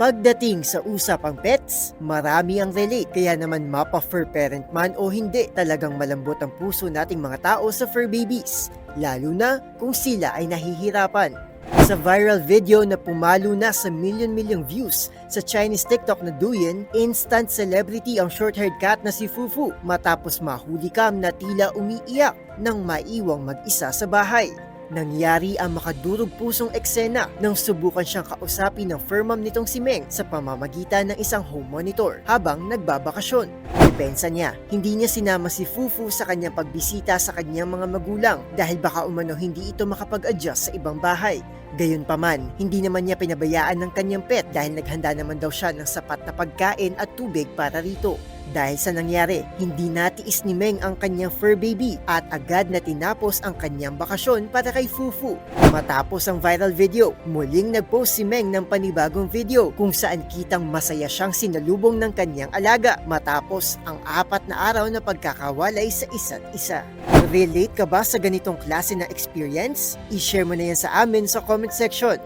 Pagdating sa usapang pets, marami ang relate kaya naman mapa fur parent man o hindi talagang malambot ang puso nating mga tao sa fur babies, lalo na kung sila ay nahihirapan. Sa viral video na pumalo na sa million-million views sa Chinese TikTok na Douyin, instant celebrity ang short-haired cat na si Fufu matapos mahuli kam na tila umiiyak nang maiwang mag-isa sa bahay. Nangyari ang makadurog pusong eksena nang subukan siyang kausapin ng fur mom nitong si Meng sa pamamagitan ng isang home monitor habang nagbabakasyon. Depensa niya, hindi niya sinama si Fufu sa kanyang pagbisita sa kanyang mga magulang dahil baka umano hindi ito makapag-adjust sa ibang bahay. Gayunpaman, hindi naman niya pinabayaan ng kanyang pet dahil naghanda naman daw siya ng sapat na pagkain at tubig para rito. Dahil sa nangyari, hindi natiis ni Meng ang kanyang fur baby at agad na tinapos ang kanyang bakasyon para kay Fufu. Matapos ang viral video, muling nagpost si Meng ng panibagong video kung saan kitang masaya siyang sinalubong ng kanyang alaga matapos ang apat na araw na pagkakawalay sa isa't isa. Relate ka ba sa ganitong klase ng experience? I-share mo na yan sa amin sa comment section.